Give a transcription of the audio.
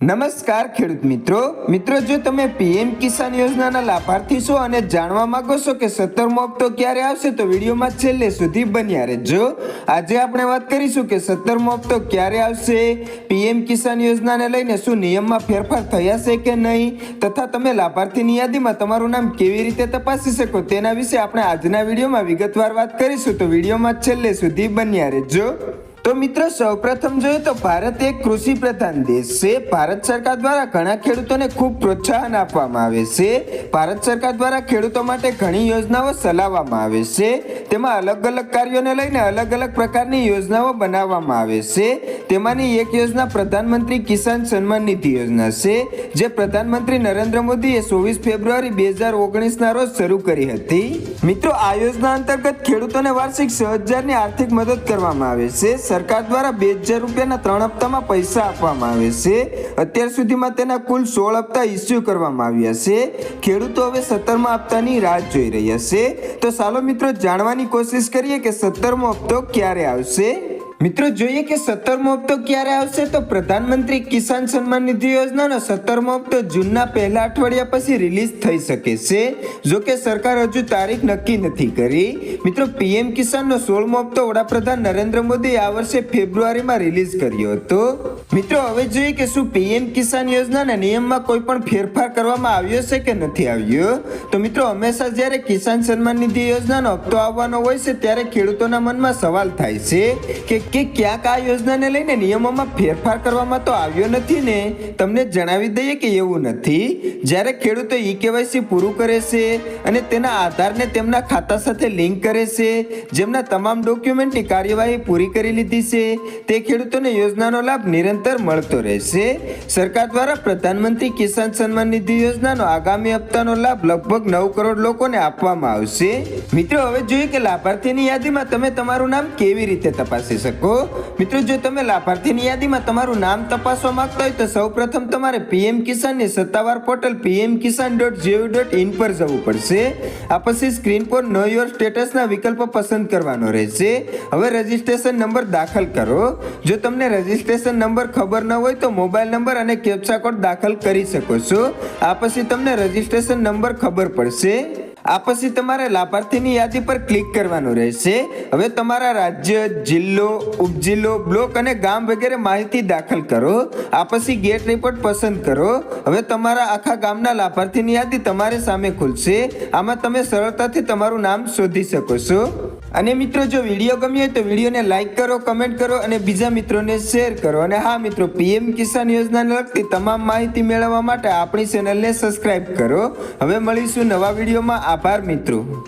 નમસ્કાર ખેડૂત મિત્રો. મિત્રો, જો તમે પીએમ કિસાન યોજનાના લાભાર્થી છો અને જાણવા માંગો છો કે સત્તરમો હપ્તો ક્યારે આવશે, તો વિડીયોમાં છેલ્લે સુધી બન્યા રહેજો. આજે આપણે વાત કરીશું કે સત્તરમો હપ્તો ક્યારે આવશે, પીએમ કિસાન યોજનાને લઈને શું નિયમમાં ફેરફાર થયા છે કે નહીં, તથા તમે લાભાર્થીની યાદીમાં તમારું નામ કેવી રીતે તપાસી શકો તેના વિશે આપણે આજના વિડીયોમાં વિગતવાર વાત કરીશું, તો વિડીયોમાં છેલ્લે સુધી બન્યા રહેજો. તો મિત્રો, સૌપ્રથમ જોઈએ તો ભારત એક કૃષિ પ્રધાન દેશ છે. ભારત સરકાર દ્વારા ઘણા ખેડૂતોને ખૂબ પ્રોત્સાહન આપવામાં આવે છે. ભારત સરકાર દ્વારા ખેડૂતો માટે ઘણી યોજનાઓ ચલાવવામાં આવે છે. તેમાં અલગ અલગ કાર્યોને લઈને અલગ અલગ પ્રકારની યોજનાઓ બનાવવામાં આવે છે. તેમાંની એક યોજના પ્રધાનમંત્રી કિસાન સન્માન નિધિ યોજના છે, જે પ્રધાનમંત્રી નરેન્દ્ર મોદીએ ચોવીસ ફેબ્રુઆરી બે હજાર ઓગણીસના રોજ શરૂ કરી હતી. મિત્રો, આ યોજના અંતર્ગત ખેડૂતોને વાર્ષિક છ હજારની આર્થિક મદદ કરવામાં આવે છે. સરકાર દ્વારા બે હજાર રૂપિયાના ત્રણ હપ્તામાં પૈસા આપવામાં આવે છે. અત્યાર સુધીમાં તેના કુલ સોળ હપ્તા ઇસ્યુ કરવામાં આવ્યા છે. ખેડૂતો હવે સત્તરમા હપ્તાની રાહ જોઈ રહ્યા છે. તો ચાલો મિત્રો, જાણવાની કોશિશ કરીએ કે સત્તરમો હપ્તો ક્યારે આવશે? મિત્રો, જોઈએ કે સત્તરમો હપ્તો ક્યારે આવશે? તો પ્રધાનમંત્રી કિસાન સન્માન નિધિ યોજનાનો સત્તરમો હપ્તો જૂનના પહેલા અઠવાડિયા પછી રિલીઝ થઈ શકે છે. જો કે સરકાર હજુ તારીખ નક્કી નથી કરી. મિત્રો, પીએમ કિસાનનો સોળમો હપ્તો વડાપ્રધાન નરેન્દ્ર મોદીએ આ વર્ષે ફેબ્રુઆરીમાં રિલીઝ કર્યો હતો. મિત્રો, હવે જોઈએ કે શું પીએમ કિસાન યોજનાના નિયમમાં કોઈ પણ ફેરફાર કરવામાં આવ્યો છે કે નથી આવ્યો? તો મિત્રો, હંમેશા જ્યારે કિસાન સન્માન નિધિ યોજનાનો હપ્તો આવવાનો હોય છે, ત્યારે ખેડૂતોના મનમાં સવાલ થાય છે કે કે ક્યાંક આ યોજનાને લઈને નિયમોમાં ફેરફાર કરવામાં તો આવ્યો નથી ને? તમને જણાવી દઈએ કે એવું નથી. જ્યારે ખેડૂતો ઈ કેવાયસી પૂરું કરે છે અને તેના આધારને તેમના ખાતા સાથે લિંક કરે છે, જેમના તમામ ડોક્યુમેન્ટની કાર્યવાહી પૂરી કરી લીધી છે, તે ખેડૂતોને યોજનાનો લાભ નિરંતર મળતો રહેશે. સરકાર દ્વારા પ્રધાનમંત્રી કિસાન સન્માન નિધિ યોજનાનો આગામી હપ્તાનો લાભ લગભગ નવ કરોડ લોકોને આપવામાં આવશે. મિત્રો, હવે જોઈએ કે લાભાર્થીની યાદીમાં તમે તમારું નામ કેવી રીતે તપાસી શકો? મિત્રો, જો તમે લાભાર્થીની યાદીમાં તમારું નામ તપાસવા માંગતા હોય તો સૌપ્રથમ તમારે પીએમ કિસાનની સત્તાવાર portal PM Kisan dot G O V dot in પર જવું પડશે. આ પછી સ્ક્રીન પર નો યોર સ્ટેટસના વિકલ્પ પસંદ કરવાનો રહેશે. હવે રજીસ્ટ્રેશન નંબર દાખલ કરો. જો તમને રજિસ્ટ્રેશન નંબર ખબર ન હોય તો મોબાઈલ નંબર અને કેપ્સા કોડ દાખલ કરી શકો છો. આ પછી તમને રજિસ્ટ્રેશન નંબર ખબર પડશે. આ પછી તમારે લાભાર્થીની યાદી પર ક્લિક કરવાનું રહેશે. હવે તમારા રાજ્ય, જિલ્લો, ઉપજિલ્લો, બ્લોક અને ગામ વગેરે માહિતી દાખલ કરો. આ પછી ગેટ રિપોર્ટ પસંદ કરો. હવે તમારા આખા ગામના લાભાર્થીની યાદી તમારી સામે ખુલશે. આમાં તમે સરળતાથી તમારું નામ શોધી શકો છો. અને મિત્રો, જો વીડિયો ગમ્યો હોય તો વિડીયોને લાઇક કરો કમેન્ટ કરો અને બીજા મિત્રોને શેર કરો. અને હા મિત્રો પીએમ કિસાન યોજનાને લગતી તમામ માહિતી મેળવવા માટે આપણી ચેનલને સબસ્ક્રાઈબ કરો. હવે મળીશું નવા વિડીયોમાં. આભાર મિત્રો.